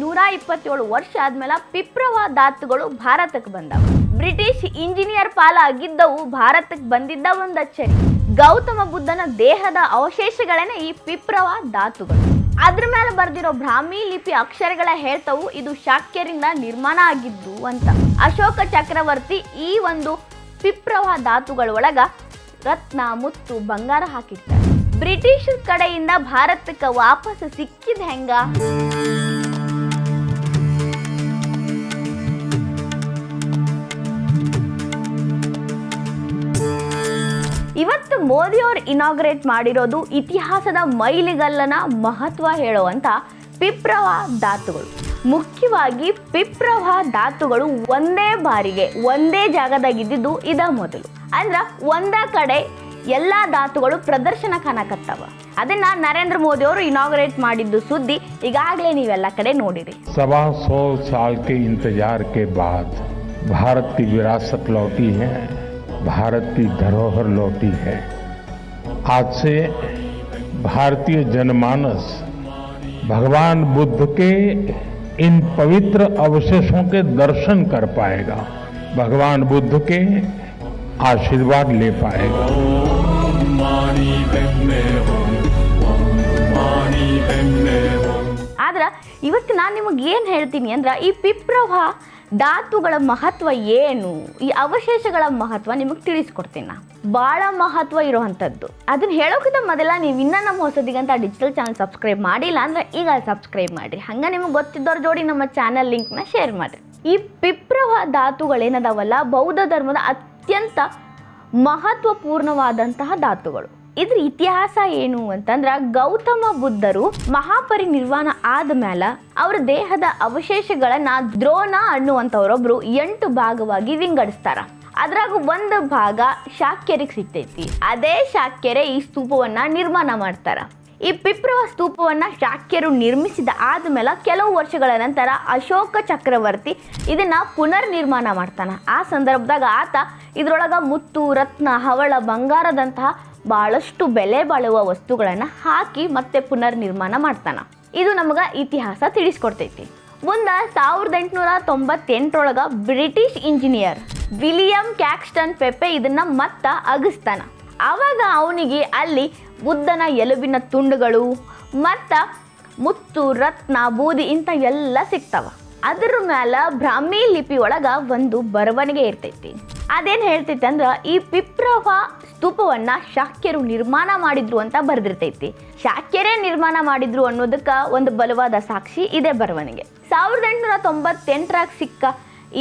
ನೂರ ಇಪ್ಪತ್ತೇಳು ವರ್ಷ ಆದ್ಮೇಲೆ ಪಿಪ್ರವ ಧಾತುಗಳು ಭಾರತಕ್ಕೆ ಬಂದವು. ಬ್ರಿಟಿಷ್ ಇಂಜಿನಿಯರ್ ಪಾಲ ಆಗಿದ್ದವು ಭಾರತಕ್ಕೆ ಬಂದಿದ್ದ ಒಂದು ಅಚ್ಚರಿ ಗೌತಮ ಬುದ್ಧನ ದೇಹದ ಅವಶೇಷಗಳೇನೆ ಈ ಪಿಪ್ರವ ಧಾತುಗಳು. ಅದ್ರ ಮೇಲೆ ಬರ್ದಿರೋ ಬ್ರಾಹ್ಮಿ ಲಿಪಿ ಅಕ್ಷರಗಳ ಹೇಳ್ತವು, ಇದು ಶಾಕ್ಯರಿಂದ ನಿರ್ಮಾಣ ಆಗಿದ್ದು ಅಂತ. ಅಶೋಕ ಚಕ್ರವರ್ತಿ ಈ ಒಂದು ಪಿಪ್ರವ ಒಳಗ ರತ್ನ, ಮುತ್ತು, ಬಂಗಾರ ಹಾಕಿರ್ತಾರೆ ಬ್ರಿಟಿಷ್ ಕಡೆಯಿಂದ ಭಾರತಕ್ಕೆ ವಾಪಸ್ ಸಿಕ್ಕಿದ ಹೆಂಗ? ಮೋದಿ ಅವರು ಇನಾಗ್ರೇಟ್ ಮಾಡಿರೋದು ಇತಿಹಾಸದ ಮೈಲಿಗಲ್ಲನ ಮಹತ್ವ ಹೇಳುವಂಥ ಪಿಪ್ರವ ಧಾತುಗಳು. ಮುಖ್ಯವಾಗಿ ಪಿಪ್ರವ ಧಾತುಗಳು ಒಂದೇ ಬಾರಿಗೆ, ಒಂದೇ ಜಾಗದಾಗಿದ್ದು ಇದ ಮೊದಲು. ಅಂದ್ರೆ ಒಂದಾ ಕಡೆ ಎಲ್ಲ ಧಾತುಗಳು ಪ್ರದರ್ಶನ ಕಾಣಕತ್ತವ ಅದನ್ನ ನರೇಂದ್ರ ಮೋದಿ ಅವರು ಇನಾಗ್ರೇಟ್ ಮಾಡಿದ್ದು ಸುದ್ದಿ ಈಗಾಗಲೇ ನೀವೆಲ್ಲ ಕಡೆ ನೋಡಿರಿ. ಸವಾ ಸೋ ಸಾಲ್ ಕೆ ಇಂತಜಾರ್ ಕೆ ಬಾದ್. ಭಾರತ್ ಕಿ ವಿರಾಸತ್ ಲೌಟಿ ಹೇ. भारत की धरोहर लौटी है। आज से भारतीय जनमानस भगवान बुद्ध के इन पवित्र अवशेषों के दर्शन कर पाएगा। भगवान बुद्ध के आशीर्वाद ले पाएगा। ಆದ್ರೆ ಇವತ್ತು ನಾನು ನಿಮಗೆ ಏನು ಹೇಳ್ತೀನಿ ಅಂದ್ರೆ ಈ ಪಿಪ್ರವ ಧಾತುಗಳ ಮಹತ್ವ ಏನು? ಈ ಅವಶೇಷಗಳ ಮಹತ್ವ ನಿಮಗೆ ತಿಳಿಸ್ಕೊಡ್ತೀನಿ ನಾ. ಭಾಳ ಮಹತ್ವ ಇರೋವಂಥದ್ದು. ಅದನ್ನ ಹೇಳೋಕ್ಕಿಂತ ಮೊದಲ ನೀವು ಇನ್ನೂ ನಮ್ಮ ಹೊಸದಿಗಂತ ಡಿಜಿಟಲ್ ಚಾನಲ್ ಸಬ್ಸ್ಕ್ರೈಬ್ ಮಾಡಿಲ್ಲ ಅಂದ್ರೆ ಈಗ ಸಬ್ಸ್ಕ್ರೈಬ್ ಮಾಡಿರಿ. ಹಂಗೆ ನಿಮಗೆ ಗೊತ್ತಿದ್ದವ್ರ ಜೋಡಿ ನಮ್ಮ ಚಾನಲ್ ಲಿಂಕ್ನ ಶೇರ್ ಮಾಡಿರಿ. ಈ ಪಿಪ್ರವ ಧಾತುಗಳೇನದಾವಲ್ಲ, ಬೌದ್ಧ ಧರ್ಮದ ಅತ್ಯಂತ ಮಹತ್ವಪೂರ್ಣವಾದಂತಹ ಧಾತುಗಳು. ಇದ್ರ ಇತಿಹಾಸ ಏನು ಅಂತಂದ್ರ ಗೌತಮ ಬುದ್ಧರು ಮಹಾಪರಿನಿರ್ವಾಣ ಆದ್ಮೇಲೆ ಅವ್ರ ದೇಹದ ಅವಶೇಷಗಳನ್ನ ದ್ರೋಣ ಅನ್ನುವಂಥವ್ರೊಬ್ರು ಎಂಟು ಭಾಗವಾಗಿ ವಿಂಗಡಿಸ್ತಾರ. ಅದ್ರಾಗ ಒಂದು ಭಾಗ ಶಾಕ್ಯರಿಗೆ ಸಿಗ್ತೈತಿ. ಅದೇ ಶಾಕ್ಯರೇ ಈ ಸ್ತೂಪವನ್ನ ನಿರ್ಮಾಣ ಮಾಡ್ತಾರ. ಈ ಪಿಪ್ರವ ಸ್ತೂಪವನ್ನ ಶಾಕ್ಯರು ನಿರ್ಮಿಸಿದ ಆದ್ಮೇಲೆ ಕೆಲವು ವರ್ಷಗಳ ನಂತರ ಅಶೋಕ ಚಕ್ರವರ್ತಿ ಇದನ್ನ ಪುನರ್ ನಿರ್ಮಾಣ ಮಾಡ್ತಾನ. ಆ ಸಂದರ್ಭದಾಗ ಆತ ಇದ್ರೊಳಗ ಮುತ್ತು, ರತ್ನ, ಹವಳ, ಬಂಗಾರದಂತಹ ಬಹಳಷ್ಟು ಬೆಲೆ ಬಾಳುವ ವಸ್ತುಗಳನ್ನು ಹಾಕಿ ಮತ್ತೆ ಪುನರ್ ನಿರ್ಮಾಣ ಮಾಡ್ತಾನ. ಇದು ನಮಗೆ ಇತಿಹಾಸ ತಿಳಿಸ್ಕೊಡ್ತೈತಿ. ಮುಂದೆ ಸಾವಿರದ ಎಂಟುನೂರ ತೊಂಬತ್ತೆಂಟರೊಳಗೆ ಬ್ರಿಟಿಷ್ ಇಂಜಿನಿಯರ್ ವಿಲಿಯಂ ಕ್ಯಾಕ್ಸ್ಟನ್ ಪೆಪೆ ಇದನ್ನ ಮತ್ತೆ ಅಗಸ್ತಾನ. ಆವಾಗ ಅವನಿಗೆ ಅಲ್ಲಿ ಬುದ್ಧನ ಎಲುಬಿನ ತುಂಡುಗಳು ಮತ್ತು ಮುತ್ತು, ರತ್ನ, ಬೂದಿ ಇಂಥ ಎಲ್ಲ ಸಿಗ್ತಾವ. ಅದ್ರ ಮ್ಯಾಲ ಬ್ರಾಹ್ಮಿ ಲಿಪಿ ಒಳಗ ಒಂದು ಬರವಣಿಗೆ ಇರ್ತೈತಿ. ಅದೇನು ಹೇಳ್ತೈತಿ ಅಂದ್ರೆ ಈ ಪಿಪ್ರವ ಸ್ತೂಪವನ್ನ ಶಾಕ್ಯರು ನಿರ್ಮಾಣ ಮಾಡಿದ್ರು ಅಂತ ಬರೆದಿರ್ತೈತಿ. ಶಾಕ್ಯರೇ ನಿರ್ಮಾಣ ಮಾಡಿದ್ರು ಅನ್ನೋದಕ್ಕೆ ಒಂದು ಬಲವಾದ ಸಾಕ್ಷಿ ಇದೆ ಬರವಣಿಗೆ. ಸಾವಿರದ ಎಂಟುನೂರ ತೊಂಬತ್ತೆಂಟರಾಗ ಸಿಕ್ಕ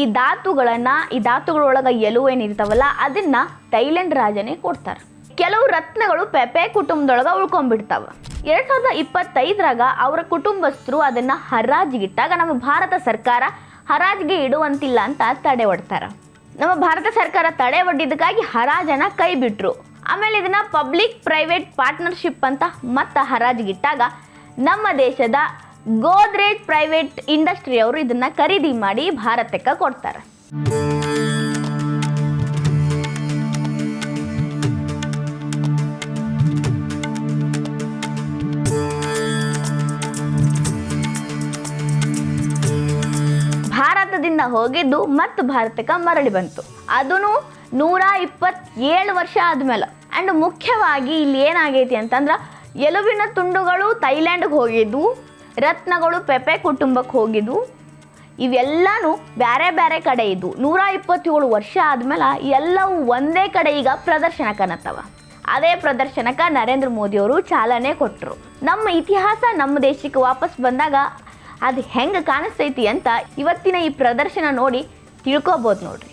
ಈ ಧಾತುಗಳನ್ನ, ಈ ಧಾತುಗಳೊಳಗ ಎಲುವು ಏನಿರ್ತಾವಲ್ಲ, ಅದನ್ನ ಥೈಲ್ಯಾಂಡ್ ರಾಜನೇ ಕೊಡ್ತಾರೆ. ಕೆಲವು ರತ್ನಗಳು ಪೆಪೆ ಕುಟುಂಬದೊಳಗ ಉಳ್ಕೊಂಡ್ಬಿಡ್ತಾವ. ಎರಡ್ ಸಾವಿರದ ಇಪ್ಪತ್ತೈದರಾಗ ಅವರ ಕುಟುಂಬಸ್ಥರು ಅದನ್ನ ಹರಾಜಿಗಿಟ್ಟಾಗ ನಮ್ಮ ಭಾರತ ಸರ್ಕಾರ ಹರಾಜಿಗೆ ಇಡುವಂತಿಲ್ಲ ಅಂತ ತಡೆ ಒಡ್ತಾರ ನಮ್ಮ ಭಾರತ ಸರ್ಕಾರ ತಡೆ ಒಡ್ಡಿದ್ದಕ್ಕಾಗಿ ಹರಾಜನ ಕೈ ಬಿಟ್ರು ಆಮೇಲೆ ಇದನ್ನ ಪಬ್ಲಿಕ್ ಪ್ರೈವೇಟ್ ಪಾರ್ಟ್ನರ್ಶಿಪ್ ಅಂತ ಮತ್ತೆ ಹರಾಜಿಗಿಟ್ಟಾಗ ನಮ್ಮ ದೇಶದ ಗೋದ್ರೇಜ್ ಪ್ರೈವೇಟ್ ಇಂಡಸ್ಟ್ರಿ ಅವರು ಇದನ್ನ ಖರೀದಿ ಮಾಡಿ ಭಾರತಕ್ಕೆ ಕೊಡ್ತಾರೆ. ಭಾರತದಿಂದ ಹೋಗಿದ್ದು ಮತ್ತು ಭಾರತಕ್ಕೆ ಮರಳಿ ಬಂತು. ಅದೂ ನೂರ ಇಪ್ಪತ್ತೇಳು ವರ್ಷ ಆದ್ಮೇಲೆ. ಆ್ಯಂಡ್ ಮುಖ್ಯವಾಗಿ ಇಲ್ಲಿ ಏನಾಗೈತಿ ಅಂತಂದ್ರೆ ಎಲುಬಿನ ತುಂಡುಗಳು ಥೈಲ್ಯಾಂಡ್ಗೆ ಹೋಗಿದ್ವು ರತ್ನಗಳು ಪೆಪೆ ಕುಟುಂಬಕ್ಕೆ ಹೋಗಿದ್ವು ಇವೆಲ್ಲನೂ ಬೇರೆ ಬೇರೆ ಕಡೆ ಇದ್ವು ನೂರ ಇಪ್ಪತ್ತೇಳು ವರ್ಷ ಆದ್ಮೇಲೆ ಎಲ್ಲವೂ ಒಂದೇ ಕಡೆ ಈಗ ಪ್ರದರ್ಶನ ಕಾಣತ್ತವ ಅದೇ ಪ್ರದರ್ಶನಕ್ಕೆ ನರೇಂದ್ರ ಮೋದಿಯವರು ಚಾಲನೆ ಕೊಟ್ಟರು ನಮ್ಮ ಇತಿಹಾಸ ನಮ್ಮ ದೇಶಕ್ಕೆ ವಾಪಸ್ ಬಂದಾಗ ಅದು ಹೆಂಗೆ ಕಾಣಿಸ್ತೈತಿ ಅಂತ ಇವತ್ತಿನ ಈ ಪ್ರದರ್ಶನ ನೋಡಿ ತಿಳ್ಕೊಬೋದು ನೋಡ್ರಿ.